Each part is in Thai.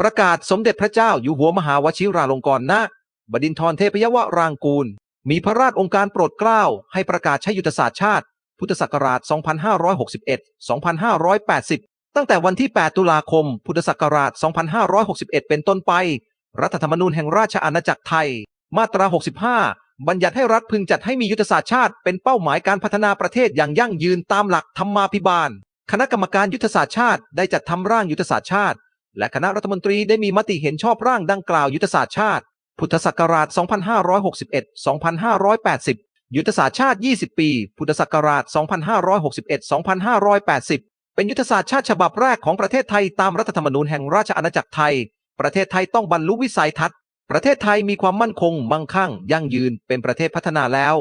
ประกาศสมเด็จพระเจ้าอยู่หัวมหาวชิราลงกรณบดินทรเทพยวรางกูล มีพระราชองค์การโปรดเกล้าให้ประกาศใช้ยุทธศาสตร์ชาติ พุทธศักราช 2561-2580 ตั้งแต่วันที่ 8 ตุลาคม พุทธศักราช 2561 เป็นต้นไป รัฐธรรมนูญแห่งราชอาณาจักรไทย มาตรา 65 บัญญัติให้รัฐพึงจัดให้มียุทธศาสตร์ชาติ เป็นเป้าหมายการพัฒนาประเทศอย่างยั่งยืนตามหลักธรรมาภิบาล คณะกรรมการยุทธศาสตร์ชาติได้จัดทำร่างยุทธศาสตร์ชาติ และคณะรัฐมนตรีได้มีมติเห็นชอบร่างดังกล่าวยุทธศาสตร์ชาติ พุทธศักราช 2561-2580 ยุทธศาสตร์ชาติ 20 ปี พุทธศักราช 2561-2580 เป็นยุทธศาสตร์ชาติฉบับแรกของประเทศไทยตามรัฐธรรมนูญแห่งราชอาณาจักรไทย ประเทศไทยต้องบรรลุวิสัยทัศน์ ประเทศไทยมีความมั่นคง มั่งคั่ง ยั่งยืน เป็นประเทศพัฒนาแล้ว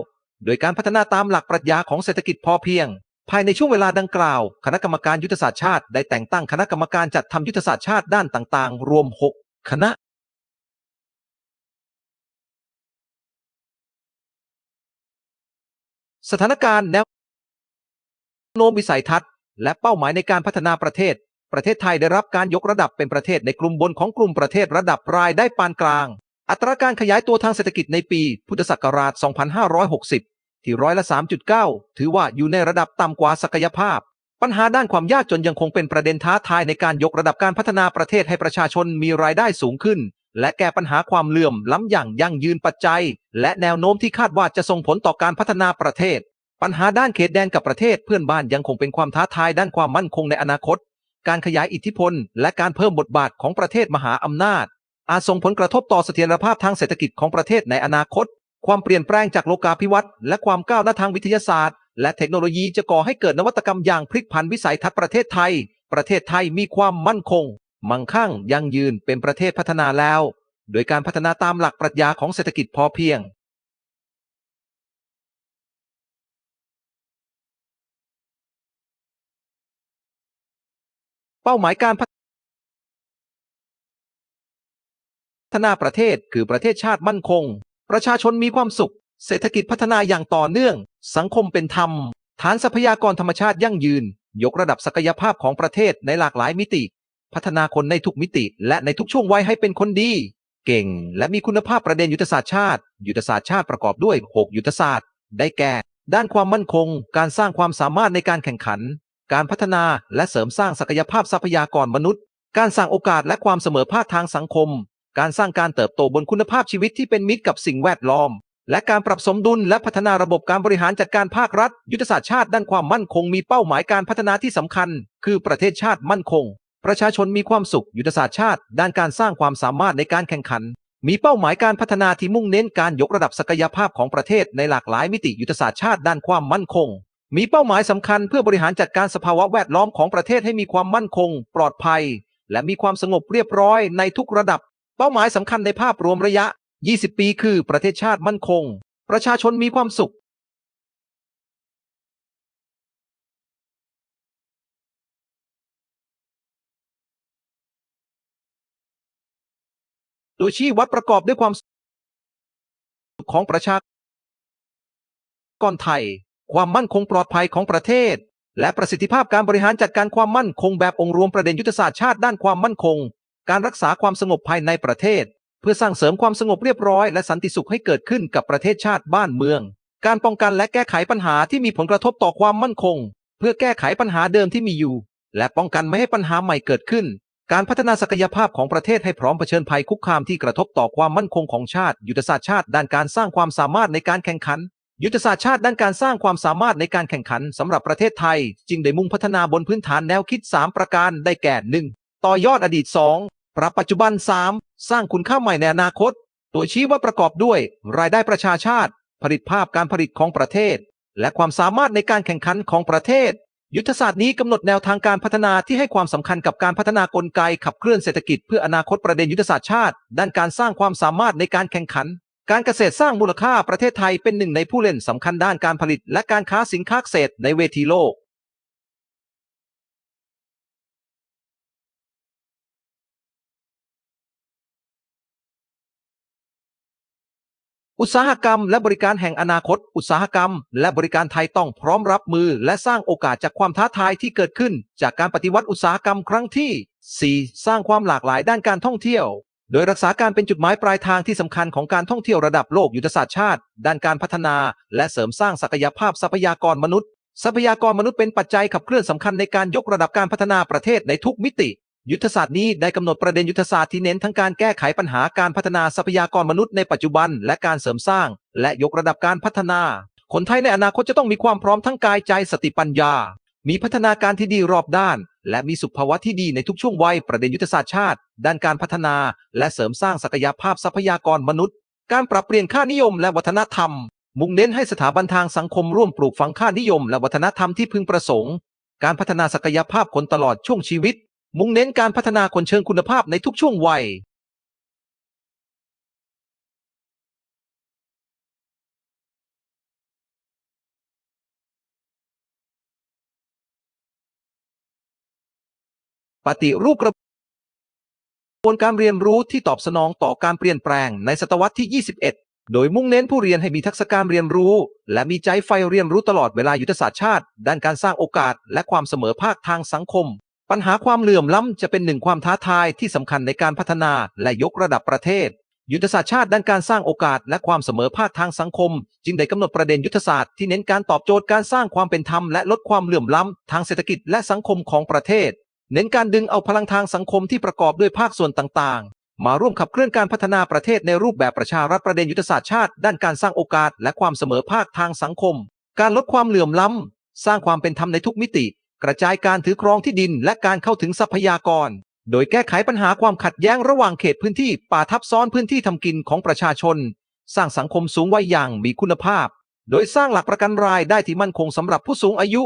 โดยการพัฒนาตามหลักปรัชญาของเศรษฐกิจพอเพียง ภายในช่วงเวลาดังกล่าว คณะกรรมการยุทธศาสตร์ชาติได้แต่งตั้งคณะกรรมการจัดทำยุทธศาสตร์ชาติด้านต่างๆ รวม 6 คณะสถานการณ์แนวโน้มวิสัยทัศน์ และเป้าหมายในการพัฒนาประเทศ ประเทศไทยได้รับการยกระดับเป็นประเทศในกลุ่มบนของกลุ่มประเทศระดับรายได้ปานกลาง อัตราการขยายตัวทางเศรษฐกิจในปี พุทธศักราช 2560 ที่ร้อยละ3.9 ถือว่าอยู่ในระดับต่ำกว่าศักยภาพ ปัญหาด้านความยากจนยังคงเป็นประเด็นท้าทายในการยกระดับการพัฒนาประเทศให้ประชาชนมีรายได้สูงขึ้น และแก้ปัญหาความเหลื่อมล้ำอย่างยั่งยืนปัจจัย และแนวโน้มที่คาดว่าจะส่งผลต่อการพัฒนาประเทศ ปัญหาด้านเขตแดนกับประเทศเพื่อนบ้านยังคงเป็นความท้าทายด้านความมั่นคงในอนาคต การขยายอิทธิพล และการเพิ่มบทบาทของประเทศมหาอำนาจอาจส่งผลกระทบต่อเสถียรภาพทางเศรษฐกิจของประเทศในอนาคต ความเปลี่ยนแปลงจากโลกาภิวัตน์และความก้าวหน้าทางวิทยาศาสตร์ และเทคโนโลยีจะก่อให้เกิดนวัตกรรมอย่างพลิกผันวิสัยทัศน์ประเทศไทย ประเทศไทยมีความมั่นคง มั่งคั่งยั่งยืนเป็นประเทศพัฒนาแล้ว โดยการพัฒนาตามหลักปรัชญาของเศรษฐกิจพอเพียงเป้าหมายการพัฒนาประเทศคือประเทศชาติมั่นคง ประชาชนมีความสุข เศรษฐกิจพัฒนาอย่างต่อเนื่อง สังคมเป็นธรรม ฐานทรัพยากรธรรมชาติยั่งยืน ยกระดับศักยภาพของประเทศในหลากหลายมิติ พัฒนาคนในทุกมิติ และในทุกช่วงวัยให้เป็นคนดี เก่ง และมีคุณภาพประเด็นยุทธศาสตร์ชาติ ยุทธศาสตร์ชาติประกอบด้วย 6 ยุทธศาสตร์ ได้แก่ ด้านความมั่นคง การสร้างความสามารถในการแข่งขัน การพัฒนาและเสริมสร้างศักยภาพทรัพยากรมนุษย์ การสร้างโอกาสและความเสมอภาคทางสังคม การสร้างการเติบโตบนคุณภาพชีวิตที่เป็นมิตรกับสิ่งแวดล้อม และการปรับสมดุลและพัฒนาระบบการบริหารจัดการภาครัฐ ยุทธศาสตร์ชาติด้านความมั่นคงมีเป้าหมายการพัฒนาที่สำคัญ คือประเทศชาติมั่นคง ประชาชนมีความสุข ยุทธศาสตร์ชาติ ด้านการสร้างความสามารถในการแข่งขัน มีเป้าหมายการพัฒนาที่มุ่งเน้นการยกระดับศักยภาพของประเทศในหลากหลายมิติยุทธศาสตร์ชาติด้านความมั่นคงมีเป้าหมายสำคัญเพื่อบริหารจัดการสภาวะแวดล้อมของประเทศให้มีความมั่นคง ปลอดภัย และมีความสงบเรียบร้อยในทุกระดับ เป้าหมายสำคัญในภาพรวมระยะ 20 ปีคือประเทศชาติมั่นคง ประชาชนมีความสุขโดยชี้วัดประกอบด้วยความสุขของประชากรไทย ความมั่นคงปลอดภัยของประเทศ และประสิทธิภาพการบริหารจัดการความมั่นคงแบบองค์รวมประเด็นยุทธศาสตร์ชาติด้านความมั่นคง การรักษาความสงบภายในประเทศ เพื่อสร้างเสริมความสงบเรียบร้อยและสันติสุขให้เกิดขึ้นกับประเทศชาติบ้านเมือง การป้องกันและแก้ไขปัญหาที่มีผลกระทบต่อความมั่นคง เพื่อแก้ไขปัญหาเดิมที่มีอยู่ และป้องกันไม่ให้ปัญหาใหม่เกิดขึ้น การพัฒนาศักยภาพของประเทศให้พร้อมเผชิญภัยคุกคามที่กระทบต่อความมั่นคงของชาติ ยุทธศาสตร์ชาติด้านการสร้างความสามารถในการแข่งขันยุทธศาสตร์ชาติด้านการสร้างความสามารถในการแข่งขันสำหรับประเทศไทย จึงได้มุ่งพัฒนาบนพื้นฐานแนวคิด 3 ประการได้แก่ 1. ต่อยอดอดีต 2. ปรับปัจจุบัน 3. สร้างคุณค่าใหม่ในอนาคต ตัวชี้ว่าประกอบด้วย รายได้ประชาชาติ ผลิตภาพการผลิตของประเทศ และความสามารถในการแข่งขันของประเทศ ยุทธศาสตร์นี้กำหนดแนวทางการพัฒนาที่ให้ความสำคัญกับการพัฒนากลไกขับเคลื่อนเศรษฐกิจเพื่ออนาคตประเด็นยุทธศาสตร์ชาติ ด้านการสร้างความสามารถในการแข่งขัน การเกษตรสร้างมูลค่าประเทศไทยเป็นหนึ่งในผู้เล่นสำคัญด้านการผลิต และการค้าสินค้าเกษตรในเวทีโลก อุตสาหกรรมและบริการแห่งอนาคต อุตสาหกรรม และบริการไทยต้องพร้อมรับมือ และสร้างโอกาสจากความท้าทายที่เกิดขึ้น จากการปฏิวัติอุตสาหกรรมครั้งที่ 4 สร้างความหลากหลายด้านการท่องเที่ยว โดยรักษาการเป็นจุดหมายปลายทางที่สำคัญของการท่องเที่ยวระดับโลกยุทธศาสตร์ชาติ ด้านการพัฒนา และเสริมสร้างศักยภาพทรัพยากรมนุษย์ ทรัพยากรมนุษย์เป็นปัจจัยขับเคลื่อนสำคัญในการยกระดับการพัฒนาประเทศในทุกมิติ ยุทธศาสตร์นี้ได้กำหนดประเด็นยุทธศาสตร์ที่เน้นทั้งการแก้ไขปัญหาการพัฒนาทรัพยากรมนุษย์ในปัจจุบัน และการเสริมสร้าง และยกระดับการพัฒนา คนไทยในอนาคตจะต้องมีความพร้อมทั้งกายใจสติปัญญา มีพัฒนาการที่ดีรอบด้าน และมีสุขภาวะที่ดีในทุกช่วงวัยประเด็นยุทธศาสตร์ชาติ ด้านการพัฒนา และเสริมสร้างศักยภาพทรัพยากรมนุษย์ การปรับเปลี่ยนค่านิยมและวัฒนธรรม มุ่งเน้นให้สถาบันทางสังคมร่วมปลูกฝังค่านิยม และวัฒนธรรมที่พึงประสงค์ การพัฒนาศักยภาพคนตลอดช่วงชีวิต มุ่งเน้นการพัฒนาคนเชิงคุณภาพในทุกช่วงวัยปฏิรูปกระบวนการเรียนรู้ที่ตอบสนองต่อการเปลี่ยนแปลงในศตวรรษที่ 21 โดยมุ่งเน้นผู้เรียนให้มีทักษะการเรียนรู้ และมีใจใฝ่เรียนรู้ตลอดเวลายุทธศาสตร์ชาติ ด้านการสร้างโอกาสและความเสมอภาคทางสังคม ปัญหาความเหลื่อมล้ำจะเป็นหนึ่งความท้าทายที่สำคัญในการพัฒนาและยกระดับประเทศ ยุทธศาสตร์ชาติด้านการสร้างโอกาสและความเสมอภาคทางสังคม จึงได้กำหนดประเด็นยุทธศาสตร์ที่เน้นการตอบโจทย์การสร้างความเป็นธรรมและลดความเหลื่อมล้ำทางเศรษฐกิจและสังคมของประเทศ เน้นการดึงเอาพลังทางสังคมที่ประกอบด้วยภาคส่วนต่างๆ มาร่วมขับเคลื่อนการพัฒนาประเทศในรูปแบบประชารัฐประเด็นยุทธศาสตร์ชาติด้านการสร้างโอกาสและความเสมอภาคทางสังคม การลดความเหลื่อมล้ำสร้างความเป็นธรรมในทุกมิติ กระจายการถือครองที่ดินและการเข้าถึงทรัพยากร โดยแก้ไขปัญหาความขัดแย้งระหว่างเขตพื้นที่ป่าทับซ้อนพื้นที่ทำกินของประชาชน สร้างสังคมสูงวัยอย่างมีคุณภาพ โดยสร้างหลักประกันรายได้ที่มั่นคงสำหรับผู้สูงอายุ